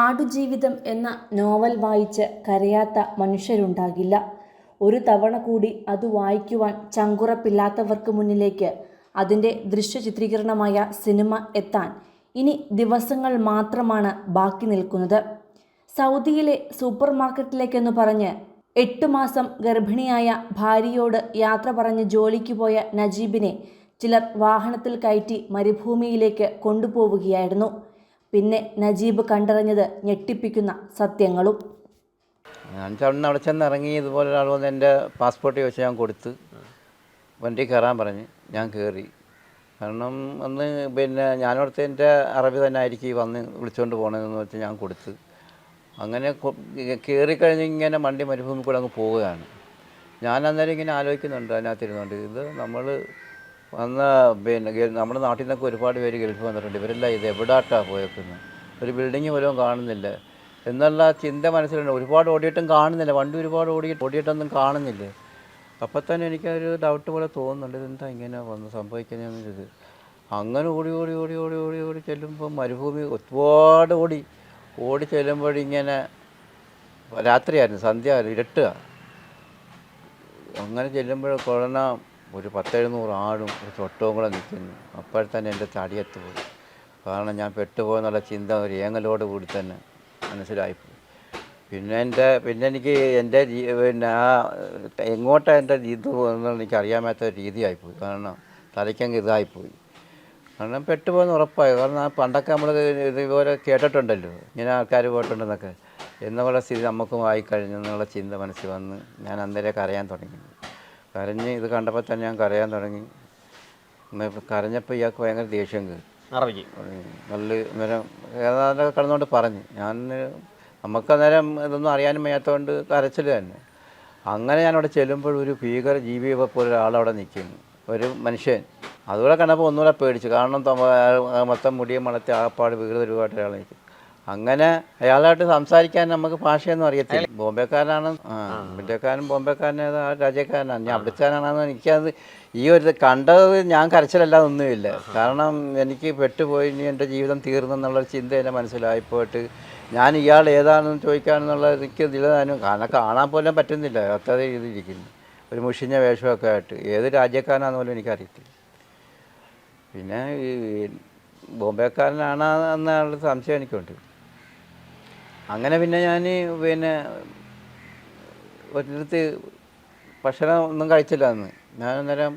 ആടുജീവിതം എന്ന നോവൽ വായിച്ച് കരയാത്ത മനുഷ്യരുണ്ടാകില്ല. ഒരു തവണ കൂടി അത് വായിക്കുവാൻ ചങ്കുറപ്പില്ലാത്തവർക്ക് മുന്നിലേക്ക് അതിന്റെ ദൃശ്യ ചിത്രീകരണമായ സിനിമ എത്താൻ ഇനി ദിവസങ്ങൾ മാത്രമാണ് ബാക്കി നിൽക്കുന്നത്. സൗദിയിലെ സൂപ്പർ മാർക്കറ്റിലേക്കെന്ന് പറഞ്ഞ് എട്ട് മാസം ഗർഭിണിയായ ഭാര്യയോട് യാത്ര പറഞ്ഞ് ജോലിക്ക് പോയ നജീബിനെ ചിലർ വാഹനത്തിൽ കയറ്റി മരുഭൂമിയിലേക്ക് കൊണ്ടുപോവുകയായിരുന്നു. പിന്നെ നജീബ് കണ്ടറിഞ്ഞത് ഞെട്ടിപ്പിക്കുന്ന സത്യങ്ങളും. ഞാൻ ചവിടുന്ന് അവിടെ ചെന്ന് ഇറങ്ങി ഇതുപോലെ ഒരാൾ വന്ന് എന്റെ പാസ്പോർട്ട് ചോദിച്ച് ഞാൻ കൊടുത്ത് വണ്ടി കയറാൻ പറഞ്ഞ് ഞാൻ കയറി. കാരണം അന്ന് പിന്നെ ഞാനോടത്ത് എന്റെ അറബി തന്നെ ആയിരിക്കും ഈ വന്ന് വിളിച്ചുകൊണ്ട് പോകണമെന്ന് വെച്ച് ഞാൻ കൊടുത്ത്. അങ്ങനെ കയറി കഴിഞ്ഞ് ഇങ്ങനെ വണ്ടി മരുഭൂമി കൂടെ അങ്ങ് പോവുകയാണ്. ഞാൻ അന്നേരം ഇങ്ങനെ ആലോചിക്കുന്നുണ്ട് അതിനകത്തിരുന്നുകൊണ്ട് ഇത് നമ്മൾ വന്ന പിന്നെ നമ്മുടെ നാട്ടിൽ നിന്നൊക്കെ ഒരുപാട് പേര് ഗൾഫ് വന്നിട്ടുണ്ട്. ഇവരെല്ലാം ഇത് എവിടാട്ടാണ് പോയേക്കുന്നത്? ഒരു ബിൽഡിങ് പോലും കാണുന്നില്ല. എന്നുള്ള ചിന്ത മനസ്സിലുണ്ട്. ഒരുപാട് ഓടിയിട്ടും കാണുന്നില്ല. വണ്ടി ഒരുപാട് ഓടിയിട്ട് ഓടിയിട്ടൊന്നും കാണുന്നില്ല. അപ്പം തന്നെ എനിക്കൊരു ഡൗട്ട് പോലെ തോന്നുന്നുണ്ട്. ഇതെന്താ ഇങ്ങനെ വന്ന് സംഭവിക്കുന്നതെന്നത് അങ്ങനെ ഓടി ഓടി ഓടി ഓടി ഓടി ഓടി ചെല്ലുമ്പോൾ മരുഭൂമി ഒരുപാട് ഓടി. ഓടി ചെല്ലുമ്പോഴിങ്ങനെ രാത്രിയായിരുന്നു. സന്ധ്യ ഇരുട്ടുക അങ്ങനെ ചെല്ലുമ്പോൾ കൊറോണ ഒരു പത്തെഴുന്നൂറ് ആടും ഒരു തൊട്ടവും കൂടെ നിൽക്കുന്നു. അപ്പോഴത്തന്നെ തന്നെ എന്റെ തടിയത്ത് പോയി. കാരണം ഞാൻ പെട്ടുപോയെന്നുള്ള ചിന്ത ഒരു ഏങ്ങലോട് കൂടി തന്നെ മനസ്സിലായിപ്പോയി പിന്നെ എന്റെ പിന്നെ എനിക്ക് എന്റെ പിന്നെ ആ എങ്ങോട്ടാണ് എന്റെ ഇത് പോകുന്നത് എനിക്ക് അറിയാൻ മേത്ത ഒരു രീതിയായിപ്പോയി കാരണം തലയ്ക്കങ്ങ് ഇതായിപ്പോയി കാരണം പെട്ടുപോയെന്ന് ഉറപ്പായി. കാരണം ആ പണ്ടൊക്കെ നമ്മൾ ഇതുപോലെ കേട്ടിട്ടുണ്ടല്ലോ. ഇങ്ങനെ ആൾക്കാർ പോയിട്ടുണ്ടെന്നൊക്കെ. എന്നുള്ള സ്ഥിതി നമുക്കും ആയിക്കഴിഞ്ഞു എന്നുള്ള ചിന്ത മനസ്സിൽ വന്ന് ഞാൻ അന്നേരം കരയാൻ തുടങ്ങി. കരഞ്ഞ് ഇത് കണ്ടപ്പോൾ തന്നെ ഞാൻ കരയാൻ തുടങ്ങി. കരഞ്ഞപ്പോൾ ഇയാൾക്ക് ഭയങ്കര ദേഷ്യം കയറി. നല്ല നേരം ഏതാണ്ട് കിടന്നുകൊണ്ട് പറഞ്ഞു. ഞാൻ നമുക്ക് അന്നേരം ഇതൊന്നും അറിയാനും വയ്യാത്തതുകൊണ്ട് കരച്ചിൽ തന്നെ. അങ്ങനെ ഞാനവിടെ ചെല്ലുമ്പോൾ ഒരു ഭീകര ജീവിയെ പോലെ ഒരാളവിടെ നിൽക്കുന്നു ഒരു മനുഷ്യൻ. അതുകൂടെ കണ്ടപ്പോൾ ഒന്നുകൂടെ പേടിച്ചു. കാരണം മൊത്തം മുടിയും വളർത്തി ആപ്പാട് വികൃതരുമായിട്ട് ഒരാൾ നിൽക്കും. അങ്ങനെ അയാളായിട്ട് സംസാരിക്കാൻ നമുക്ക് ഭാഷയൊന്നും അറിയത്തില്ല. ബോംബെക്കാരനാണ്. ഇന്ത്യക്കാരൻ ബോംബെക്കാരൻ ഏതാ രാജ്യക്കാരനാണ് ഞാൻ അവിടുത്തേനാണെന്ന് എനിക്കത് ഈ ഒരു കണ്ടത് ഞാൻ കരച്ചിലല്ലാതെ ഒന്നുമില്ല. കാരണം എനിക്ക് പെട്ടുപോയി ഇനി എന്റെ ജീവിതം തീർന്നെന്നുള്ള ചിന്ത എന്റെ മനസ്സിലായി പോയിട്ട് ഞാൻ ഇയാൾ ഏതാണെന്ന് ചോദിക്കാനെന്നുള്ള എനിക്ക് ഇതിലും കാരണം കാണാൻ പോലും പറ്റുന്നില്ല. അത്ര ഇതിരിക്കുന്നു. ഒരു മുഷിഞ്ഞ വേഷമൊക്കെ ആയിട്ട്. ഏത് രാജ്യക്കാരനാണെന്ന് പോലും എനിക്കറിയത്തില്ല. പിന്നെ ഈ ബോംബെക്കാരനാണ് എന്നുള്ള സംശയം എനിക്കുണ്ട്. അങ്ങനെ പിന്നെ ഞാൻ പിന്നെ ഒരിടത്ത് ഭക്ഷണം ഒന്നും കഴിച്ചില്ല അന്ന്. ഞാൻ അന്നേരം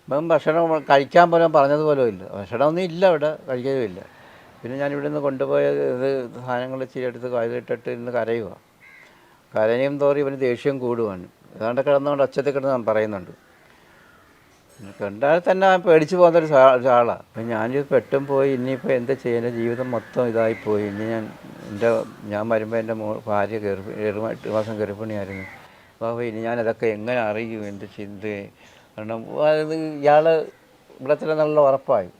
ഇപ്പം ഭക്ഷണം കഴിക്കാൻ പോലും പറഞ്ഞതുപോലും ഇല്ല. ഭക്ഷണമൊന്നും ഇല്ല അവിടെ കഴിക്കുകയുമില്ല പിന്നെ ഞാൻ ഇവിടെ നിന്ന് കൊണ്ടുപോയ ഇത് സാധനങ്ങൾ ഇച്ചിരി എടുത്ത് കയ്യിലിട്ടിട്ട് ഇന്ന് കരയുക കരയും തോറി ഇവന് ദേഷ്യം കൂടുവാണ്. ഏതാണ്ട് കിടന്നുകൊണ്ട് അച്ഛത്തിൽ കിടന്ന് പറയുന്നുണ്ട്. കണ്ടാൽ തന്നെ പേടിച്ച് പോകുന്ന ഒരു ഒരാളാണ് അപ്പം ഞാനിത് പെട്ടും പോയി ഇനിയിപ്പോൾ എന്താ ചെയ്യുന്ന ജീവിതം മൊത്തം ഇതായിപ്പോയി ഇനി ഞാൻ എന്റെ ഞാൻ വരുമ്പോൾ എന്റെ മോ ഭാര്യ ഗർഭി എട്ട് മാസം ഗർഭിണിയായിരുന്നു. അപ്പോൾ ഇനി ഞാൻ അതൊക്കെ എങ്ങനെ അറിയും? എന്റെ ചിന്ത? കാരണം അത് ഇയാൾ ഇവിടെ തന്നെ നല്ല ഉറപ്പായി.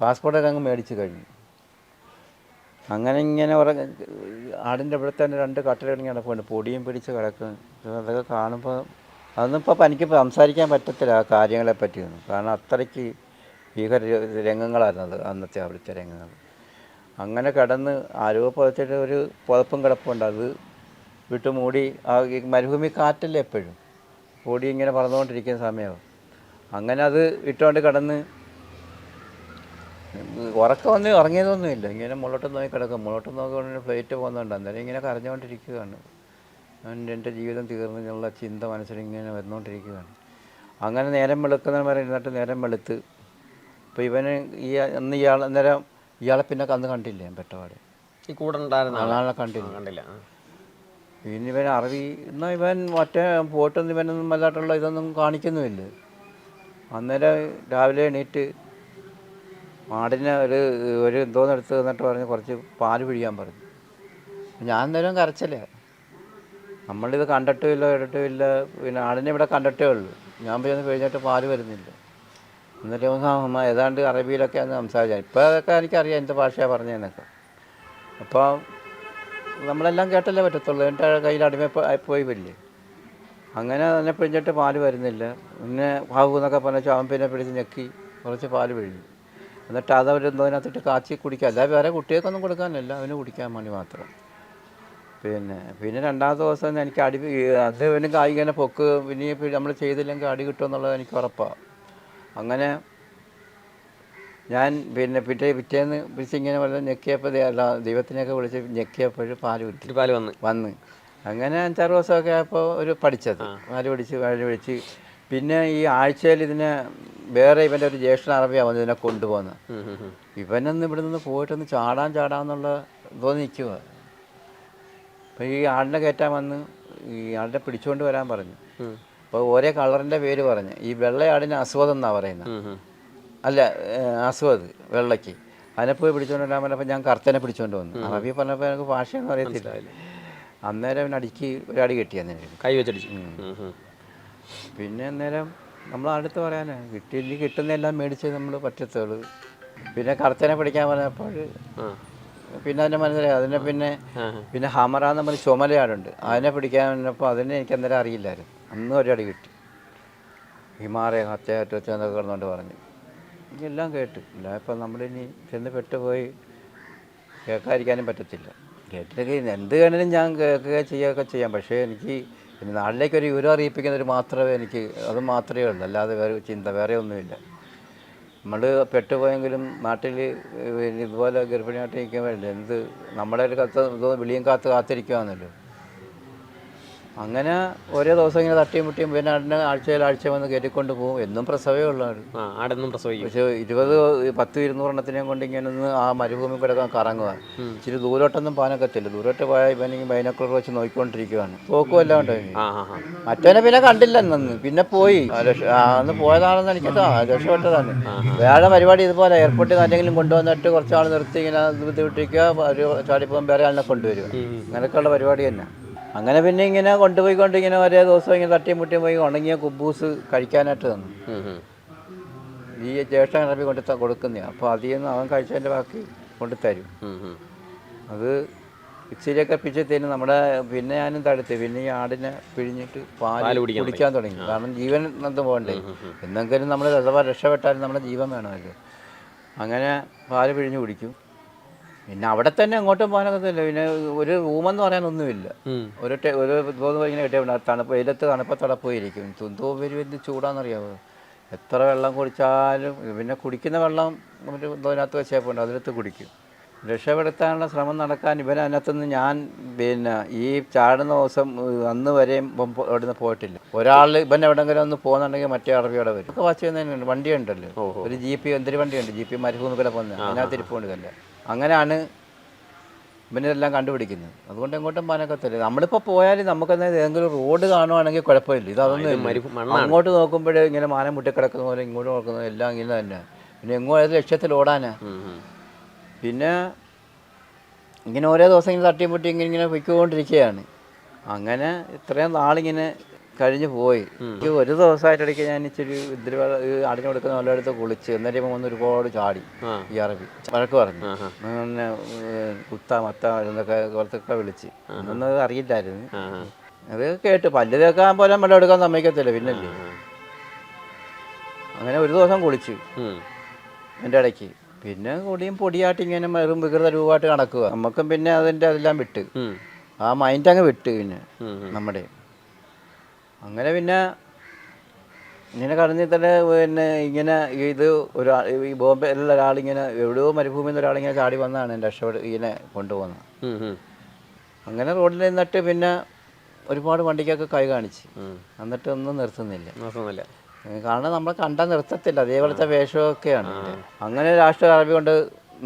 പാസ്പോർട്ടൊക്കെ അങ്ങ് മേടിച്ച് കഴിഞ്ഞു. അങ്ങനെ ഇങ്ങനെ ആടിന്റെ ഇവിടെ തന്നെ രണ്ട് കട്ടിലിറങ്ങി കിടപ്പുണ്ട് പൊടിയും പിടിച്ച് കിടക്കും. അതൊക്കെ കാണുമ്പോൾ അതൊന്നും ഇപ്പോൾ എനിക്ക് സംസാരിക്കാൻ പറ്റത്തില്ല ആ കാര്യങ്ങളെ പറ്റിയൊന്നും. കാരണം അത്രയ്ക്ക് ഭീകര രംഗങ്ങളായിരുന്നു അത് അന്നത്തെ അവിടുത്തെ രംഗങ്ങൾ. അങ്ങനെ കടന്ന് ആരോ പുതച്ചിട്ട് ഒരു പുതപ്പും കിടപ്പുണ്ട് അത് വിട്ടു മൂടി ആ മരുഭൂമി കാറ്റല്ലേ എപ്പോഴും? ഓടി ഇങ്ങനെ പറന്നുകൊണ്ടിരിക്കുന്ന സമയമാവും അങ്ങനെ അത് ഇട്ടുകൊണ്ട് കടന്ന് ഉറക്കം വന്ന് ഇറങ്ങിയതൊന്നുമില്ല. ഇങ്ങനെ മുള്ളോട്ട് നോക്കി കിടക്കും. മുള്ളോട്ട് നോക്കിക്കൊണ്ട് ഫ്ലൈറ്റ് പോകുന്നുണ്ട്. അന്നേരം ഇങ്ങനെ കരഞ്ഞുകൊണ്ടിരിക്കുകയാണ്. എന്റെ ജീവിതം തീർന്നു എന്നുള്ള ചിന്ത മനസ്സിലിങ്ങനെ വന്നുകൊണ്ടിരിക്കുകയാണ്. അങ്ങനെ നേരം വെളുക്കുന്ന വരെ ഇരുന്നിട്ട് നേരം വെളുത്ത് ഇപ്പോൾ ഇവന് ഈ അന്ന് ഇയാൾ അന്നേരം ഇയാളെ പിന്നെ അന്ന് കണ്ടില്ല ഞാൻ പെട്ടപാട്? ഈ കൂടെ ആളെ? കണ്ടില്ല? കണ്ടില്ല. പിന്നെ ഇവൻ അറിവി എന്നാൽ ഇവൻ മറ്റേ പോട്ടൊന്നും ഇവനൊന്നും വല്ലാട്ടുള്ള ഇതൊന്നും കാണിക്കുന്നുമില്ല. അന്നേരം രാവിലെ എണീറ്റ് മാടിനെ ഒരു ഒരു എന്തോന്നെടുത്ത് എന്നിട്ട് പറഞ്ഞ് കുറച്ച് പാൽ പിഴിയാൻ പറഞ്ഞു. ഞാൻ അന്നേരം കരച്ചില്ല നമ്മളിത് കണ്ടിട്ടും ഇല്ല കേട്ടിട്ടും ഇല്ല. പിന്നെ ആടിനെ ഇവിടെ കണ്ടിട്ടേ ഉള്ളൂ. ഞാൻ പോയി കഴിഞ്ഞിട്ട് പാൽ വരുന്നില്ല. എന്നിട്ട് അമ്മ ഏതാണ്ട് അറബിയിലൊക്കെയാണ് സംസാരിച്ചത് ഇപ്പോൾ അതൊക്കെ എനിക്കറിയാം എന്ത് ഭാഷയാണ് പറഞ്ഞതെന്നൊക്കെ അപ്പോൾ നമ്മളെല്ലാം കേട്ടല്ലേ പറ്റത്തുള്ളൂ. എന്റെ കയ്യിൽ അടിമ പോയി വരില്ലേ. അങ്ങനെ തന്നെ പിഴിഞ്ഞിട്ട് പാൽ വരുന്നില്ല. പിന്നെ ഭാവു എന്നൊക്കെ പറഞ്ഞാൽ അവൻ പിന്നെ പിടിച്ച് ഞെക്കി കുറച്ച് പാൽ പിഴിഞ്ഞു. എന്നിട്ട് അതവരൊന്നും അതിനകത്തിട്ട് കാച്ചി കുടിക്കുക അല്ലാതെ വേറെ കുട്ടികൾക്കൊന്നും കൊടുക്കാനല്ല. അവന് കുടിക്കാൻ വേണ്ടി മാത്രം. പിന്നെ പിന്നെ രണ്ടാമത്തെ ദിവസം എനിക്ക് അടി അത് പിന്നെ കായ് ഇങ്ങനെ പൊക്ക്. പിന്നെ നമ്മൾ ചെയ്തില്ലെങ്കിൽ അടി കിട്ടുമെന്നുള്ളത് എനിക്ക് ഉറപ്പാണ് അങ്ങനെ ഞാൻ പിന്നെ പിറ്റേ പിറ്റേന്ന് വിളിച്ച് ഇങ്ങനെ വല്ല ഞെക്കിയപ്പോൾ അല്ല ദൈവത്തിനെയൊക്കെ വിളിച്ച് ഞെക്കിയപ്പോഴും പാൽ കിട്ടി പാൽ വന്ന്. വന്ന്. അങ്ങനെ അഞ്ചാറ് ദിവസമൊക്കെ ആയപ്പോൾ ഒരു പഠിച്ചത്. പാൽ പിടിച്ച് പാൽ പിടിച്ച് പിന്നെ ഈ ആഴ്ചയിൽ ഇതിനെ വേറെ ഇവന്റെ ഒരു ജ്യേഷ്ഠൻ അറബിയാണ് വന്ന് ഇതിനെ കൊണ്ടുപോകുന്നത്. ഇവനൊന്ന് ഇവിടെ നിന്ന് പോയിട്ടൊന്ന് ചാടാൻ ചാടാന്നുള്ള തോന്നി നിൽക്കുക അപ്പോൾ ഈ ആടിനെ കയറ്റാൻ വന്ന് ഈ ആടിനെ പിടിച്ചുകൊണ്ട് വരാൻ പറഞ്ഞു. അപ്പോൾ ഒരേ കളറിന്റെ പേര് പറഞ്ഞു. ഈ വെള്ളയാടിന് അസുഖം എന്നാണ് പറയുന്നത്. അല്ല അസുഖം വെള്ളയ്ക്ക്. അതിനെ പോയി പിടിച്ചുകൊണ്ട് വരാൻ പറഞ്ഞപ്പോൾ ഞാൻ കറുത്തനെ പിടിച്ചുകൊണ്ട് വന്നു. അറബി പറഞ്ഞപ്പോൾ എനിക്ക് ഭാഷയൊന്നും അറിയത്തില്ല. അന്നേരം അവൻ അടിക്ക് ഒരു അടി കിട്ടി അന്നേരം കൈ വെച്ചടിച്ചു. പിന്നെ അന്നേരം നമ്മൾ അടുത്ത് പറയാനാ കിട്ടി കിട്ടുന്ന എല്ലാം മേടിച്ച് നമ്മൾ പറ്റത്തുള്ളൂ. പിന്നെ കറുത്തനെ പിടിക്കാൻ പറഞ്ഞപ്പോൾ. പിന്നെ അതിന്റെ മനസ്സിലായി. അതിനെ പിന്നെ പിന്നെ ഹമറ എന്ന് പറഞ്ഞ ചുമലയാടുണ്ട്. അതിനെ പിടിക്കാൻ അതിനെ എനിക്ക് അന്നേരം അറിയില്ലായിരുന്നു. അന്ന് ഒരടി കിട്ടി. ഹിമാറയ ഹത്തയാറ്റോ എന്നൊക്കെ കിടന്നുകൊണ്ട് പറഞ്ഞു. എല്ലാം കേട്ട്. ഇല്ല ഇപ്പം നമ്മളിനി ചെന്ന് പെട്ടുപോയി കേൾക്കാതിരിക്കാനും പറ്റത്തില്ല. കേട്ടിട്ട് എന്ത് വേണേലും ഞാൻ കേൾക്കുക ചെയ്യുകയൊക്കെ ചെയ്യാം. പക്ഷേ എനിക്ക് പിന്നെ നാട്ടിലേക്ക് ഒരു വിവരം അറിയിപ്പിക്കുന്നവർ മാത്രമേ എനിക്ക് അത് മാത്രമേ ഉള്ളൂ. അല്ലാതെ വേറെ ചിന്ത വേറെ ഒന്നുമില്ല. നമ്മൾ പെട്ടുപോയെങ്കിലും നാട്ടിൽ ഇതുപോലെ ഗർഭിണിയായിട്ട് നിൽക്കാൻ വേണ്ടി എന്ത് നമ്മുടെ ഒരു കത്ത് വിളിയും കാത്ത് കാത്തിരിക്കുവാന്നല്ലോ. അങ്ങനെ ഓരോ ദിവസം ഇങ്ങനെ തട്ടിയും മുട്ടിയും പിന്നെ അതിനെ ആഴ്ചയിൽ ആഴ്ച വന്ന് കയറ്റിക്കൊണ്ട് പോകും. എന്നും പ്രസവേ ഉള്ളതാണ് ആ ആടെന്നും പ്രസവിക്കും. പക്ഷേ ഇരുപത് പത്ത് ഇരുന്നൂറെണ്ണത്തിനെയും കൊണ്ട് ഇങ്ങനെ ഒന്ന് ആ മരുഭൂമി കിടക്കാൻ കറങ്ങുക. ഇച്ചിരി ദൂരോട്ടൊന്നും പോകാനൊക്കത്തില്ല. ദൂരോട്ട് പോയാൽ ഇവൻ ബൈനക്കുളർ വെച്ച് നോക്കിക്കൊണ്ടിരിക്കുകയാണ് പോക്കും എല്ലാം ഉണ്ടായി മറ്റേനെ മറ്റവനെ പിന്നെ കണ്ടില്ല അന്ന് പിന്നെ പോയി. അന്ന് പോയതാണെന്ന് എനിക്ക് രക്ഷപ്പെട്ടതാണ്. വേറെ പരിപാടി ഇതുപോലെ എയർപോർട്ടിൽ ആരെങ്കിലും കൊണ്ടുവന്നിട്ട് കുറച്ചാൾ നിർത്തി ഇങ്ങനെ ബുദ്ധിമുട്ടിക്കുക ഒരു ചാടിപ്പോകാൻ വേറെ ആളിനെ കൊണ്ടുവരിക. അങ്ങനെയൊക്കെയുള്ള പരിപാടി തന്നെ. അങ്ങനെ പിന്നെ ഇങ്ങനെ കൊണ്ടുപോയിക്കൊണ്ട് ഇങ്ങനെ ഒരേ ദിവസം ഇങ്ങനെ തട്ടിയും മുട്ടിയും പോയി ഉണങ്ങിയ കുബൂസ് കഴിക്കാനായിട്ട് തന്നു. ഈ ജ്യേഷ്ഠൻ അറബി കൊണ്ട് കൊടുക്കുന്ന അപ്പോൾ അതിൽ നിന്ന് അവൻ കഴിച്ചതിന്റെ ബാക്കി കൊണ്ട് തരും. അത് ഇച്ചിരിയൊക്കെ പിച്ച് തരും നമ്മുടെ പിന്നെ ഞാനും തടുത്ത്. പിന്നെ ഈ ആടിനെ പിഴിഞ്ഞിട്ട് പാൽ കുടിക്കാൻ തുടങ്ങി. കാരണം ജീവൻ എന്ത് പോകണ്ടേ. എന്തെങ്കിലും നമ്മൾ രക്ഷപ്പെട്ടാലും നമ്മുടെ ജീവൻ വേണമല്ലോ അങ്ങനെ പാൽ പിഴിഞ്ഞ് കുടിക്കും. പിന്നെ അവിടെ തന്നെ അങ്ങോട്ടും പോകാനൊക്കത്തില്ല പിന്നെ ഒരു റൂമെന്ന് പറയാനൊന്നുമില്ല. ഒരു ഒരു തോന്നുമ്പോൾ ഇങ്ങനെ കിട്ടിയ തണുപ്പ് വെയിലത്ത് തണുപ്പ് പോയിരിക്കും തുന്തോ പേര് എന്ത് ചൂടാണെന്നറിയാമോ എത്ര വെള്ളം കുടിച്ചാലും പിന്നെ കുടിക്കുന്ന വെള്ളം ഒരു ഇതിനകത്ത് വെച്ചേപ്പുണ്ട് അതിനകത്ത് കുടിക്കും. രക്ഷപ്പെടുത്താനുള്ള ശ്രമം നടക്കാൻ ഇവൻ അതിനകത്തുനിന്ന് ഞാൻ പിന്നെ ഈ ചാടുന്ന ദിവസം അന്ന് വരെയും അവിടുന്ന് പോയിട്ടില്ല. ഒരാൾ ഇവൻ എവിടെങ്കിലും ഒന്ന് പോകുന്നുണ്ടെങ്കിൽ മറ്റേ അറബിയോടെ വരും. വാച്ച് ചെയ്യുന്നതിനുണ്ട് വണ്ടിയുണ്ടല്ലോ. ഒരു ജി പി എന്തൊരു വണ്ടിയുണ്ട്? ജി പി മരുഭൂമി കൂടെ പോകുന്നത് അതിനകത്ത് ഇരിപ്പുണ്ട് കല്ല അങ്ങനെയാണ് ഇവനെല്ലാം കണ്ടുപിടിക്കുന്നത്. അതുകൊണ്ട് എങ്ങോട്ടും പാനക്കത്തില്ല നമ്മളിപ്പോ പോയാലും നമുക്ക് ഏതെങ്കിലും റോഡ് കാണുവാണെങ്കിൽ കുഴപ്പമില്ല. ഇത് അതൊന്നും. അങ്ങോട്ട് നോക്കുമ്പോഴേ ഇങ്ങനെ മാനം മുട്ടിക്കിടക്കുന്ന പോലെ ഇങ്ങോട്ട് നോക്കുന്ന എല്ലാം ഇങ്ങനെ തന്നെ. പിന്നെ എങ്ങോ ഏത് ലക്ഷ്യത്തിൽ ഓടാനാ. പിന്നെ ഇങ്ങനെ ഓരോ ദിവസം ഇങ്ങനെ തട്ടിയും മുട്ടി ഇങ്ങനെ ഇങ്ങനെ പൊയ്ക്കൊണ്ടിരിക്കുകയാണ്. അങ്ങനെ ഇത്രയും നാളിങ്ങനെ കഴിഞ്ഞു പോയി. എനിക്ക് ഒരു ദിവസമായിട്ടിടയ്ക്ക് ഞാൻ ഇച്ചിരി ഇതിരി അടിഞ്ഞു കൊടുക്കുന്ന വല്ലയിടത്ത് കുളിച്ച് എന്നിട്ട് വന്ന് ഒരുപാട് ചാടി. ഈ അറബി വഴക്ക് പറഞ്ഞു. അങ്ങനെ പിന്നെ കുത്ത മത്ത എന്നൊക്കെ കുറച്ചൊക്കെ വിളിച്ച്. ഒന്നും അറിയില്ലായിരുന്നു. അത് കേട്ട് പല്ല് തേക്കാൻ പോലും വെള്ളം എടുക്കാൻ സമ്മതിക്കത്തില്ല പിന്നല്ലേ? അങ്ങനെ ഒരു ദിവസം കുളിച്ചു. എന്റെ ഇടയ്ക്ക്. പിന്നെ കൂടിയും പൊടിയായിട്ട് ഇങ്ങനെ വെറും വികൃത രൂപമായിട്ട് നടക്കുക. നമുക്കും പിന്നെ അതിന്റെ അതെല്ലാം വിട്ട്. ആ മൈൻഡ് അങ്ങ് വിട്ട് പിന്നെ. നമ്മുടെ അങ്ങനെ പിന്നെ ഇങ്ങനെ കടഞ്ഞി തന്നെ പിന്നെ ഇങ്ങനെ ഇത് ഒരു ഈ ബോംബെയിലുള്ള ഒരാളിങ്ങനെ എവിടെയോ മരുഭൂമിയിൽ നിന്ന് ഒരാളിങ്ങനെ ചാടി വന്നതാണ് എന്റെ രക്ഷപ്പെട്ട് ഇങ്ങനെ കൊണ്ടുപോകുന്നത്. അങ്ങനെ റോഡിൽ നിന്നിട്ട് പിന്നെ ഒരുപാട് വണ്ടിക്കൊക്കെ കൈ കാണിച്ച്. എന്നിട്ട് ഒന്നും നിർത്തുന്നില്ല. കാരണം നമ്മൾ കണ്ടാൽ നിർത്തത്തില്ല. അതേപോലത്തെ വേഷമൊക്കെയാണ്. അങ്ങനെ രാഷ്ട്രീയ അറബി കൊണ്ട്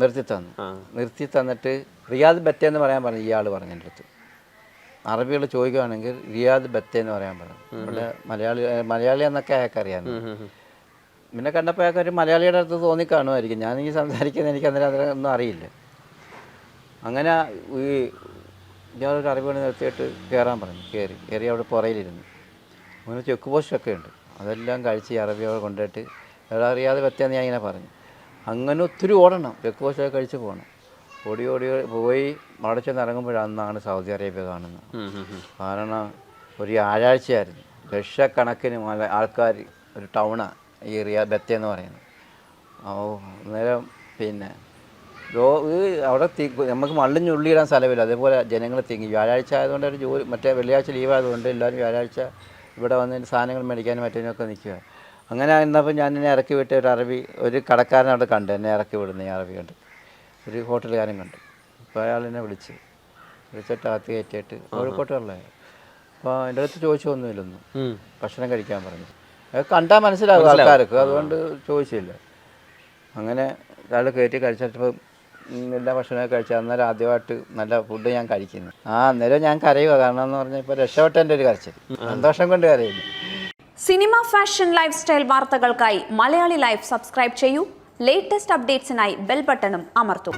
നിർത്തി തന്നു. നിർത്തി തന്നിട്ട് റിയാദ് ബത്തേ എന്ന് പറയാൻ പറഞ്ഞു ഇയാൾ പറഞ്ഞു അടുത്ത്. അറബികൾ ചോദിക്കുകയാണെങ്കിൽ റിയാദ് ബത്തെ എന്ന് പറയാൻ പറ്റും നമ്മുടെ മലയാളി മലയാളി എന്നൊക്കെ അയാൾക്ക് അറിയാം. പിന്നെ കണ്ടപ്പോൾ അയാൾക്ക് ഒരു മലയാളിയുടെ അടുത്ത് തോന്നി കാണുമായിരിക്കും ഞാൻ ഈ സംസാരിക്കുന്നത് എനിക്ക് അന്നേരം അതിനെ ഒന്നും അറിയില്ല. അങ്ങനെ ഈ ഇയാളൊരു അറബികൾ നിർത്തിയിട്ട് കയറാൻ പറഞ്ഞു. കയറി കയറി അവിടെ പുറയിലിരുന്നു. അങ്ങനെ ചെക്ക് പോസ്റ്റൊക്കെ ഉണ്ട്. അതെല്ലാം കഴിച്ച് ഈ അറബിയോടെ കൊണ്ടുപോയിട്ട് അറിയാതെ പറ്റിയെന്ന് ഞാൻ ഇങ്ങനെ പറഞ്ഞു. അങ്ങനെ ഒത്തിരി ഓടണം. ചെക്ക് പോസ്റ്റൊക്കെ കഴിച്ച് പോകണം. ഓടി ഓടി പോയി അവിടെ ചെന്ന് ഇറങ്ങുമ്പോഴന്നാണ് സൗദി അറേബ്യ കാണുന്നത്. കാരണം ഒരു വ്യാഴാഴ്ചയായിരുന്നു ലക്ഷക്കണക്കിന് മല ആൾക്കാർ ഒരു ടൗണാണ് ഈ റിയാ ബത്തേ എന്ന് പറയുന്നത്. ഓ അന്നേരം പിന്നെ ലോ അവിടെ തീ നമുക്ക് മള്ളിന് ഉള്ളിയിടാൻ സ്ഥലമില്ല. അതേപോലെ ജനങ്ങൾ തിങ്ങി. വ്യാഴാഴ്ച ആയതുകൊണ്ട് ഒരു ജോലി മറ്റേ വെള്ളിയാഴ്ച ലീവ് ആയതുകൊണ്ട് എല്ലാവരും വ്യാഴാഴ്ച ഇവിടെ വന്ന് സാധനങ്ങൾ മേടിക്കാനും മറ്റേതിനൊക്കെ നിൽക്കുക. അങ്ങനെ നിന്നപ്പോൾ ഞാൻ എന്നെ ഇറക്കി വിട്ട ഒരു അറബി ഒരു കടക്കാരൻ അവിടെ കണ്ട് എന്നെ ഇറക്കി വിടുന്ന ഈ അറബി കണ്ട്. ഒരു ഹോട്ടലുകാരൻ കണ്ട് അപ്പോൾ അയാൾ എന്നെ വിളിച്ച്. വിളിച്ചിട്ട് അകത്ത് കയറ്റിയിട്ട് കോഴിക്കോട്ടുള്ള അപ്പോൾ എന്റെ അടുത്ത് ചോദിച്ചൊന്നുമില്ലൊന്നും ഒന്നുമില്ലൊന്നും. ഭക്ഷണം കഴിക്കാൻ പറഞ്ഞു. അത് കണ്ടാൽ മനസ്സിലാവും ആൾക്കാർക്ക്. അതുകൊണ്ട് ചോദിച്ചില്ല. അങ്ങനെ ഒരാൾ കയറ്റി കഴിച്ചിട്ടപ്പോൾ എല്ലാ ഭക്ഷണമൊക്കെ കഴിച്ചു അന്നേരം ആദ്യമായിട്ട് നല്ല ഫുഡ് ഞാൻ കഴിക്കുന്നു. ആ അന്നേരം ഞാൻ കരയുക കാരണം എന്ന് പറഞ്ഞാൽ ഇപ്പോൾ രക്ഷപ്പെട്ട ഒരു കരച്ചിൽ. സന്തോഷം കൊണ്ട് കരയുന്നു. സിനിമ ഫാഷൻ ലൈഫ് സ്റ്റൈൽ വാർത്തകൾക്കായി മലയാളി ലൈഫ് സബ്സ്ക്രൈബ് ചെയ്യൂ. ലേറ്റസ്റ്റ് അപ്ഡേറ്റ്സിനായി ബെൽ ബട്ടണും അമർത്തൂ.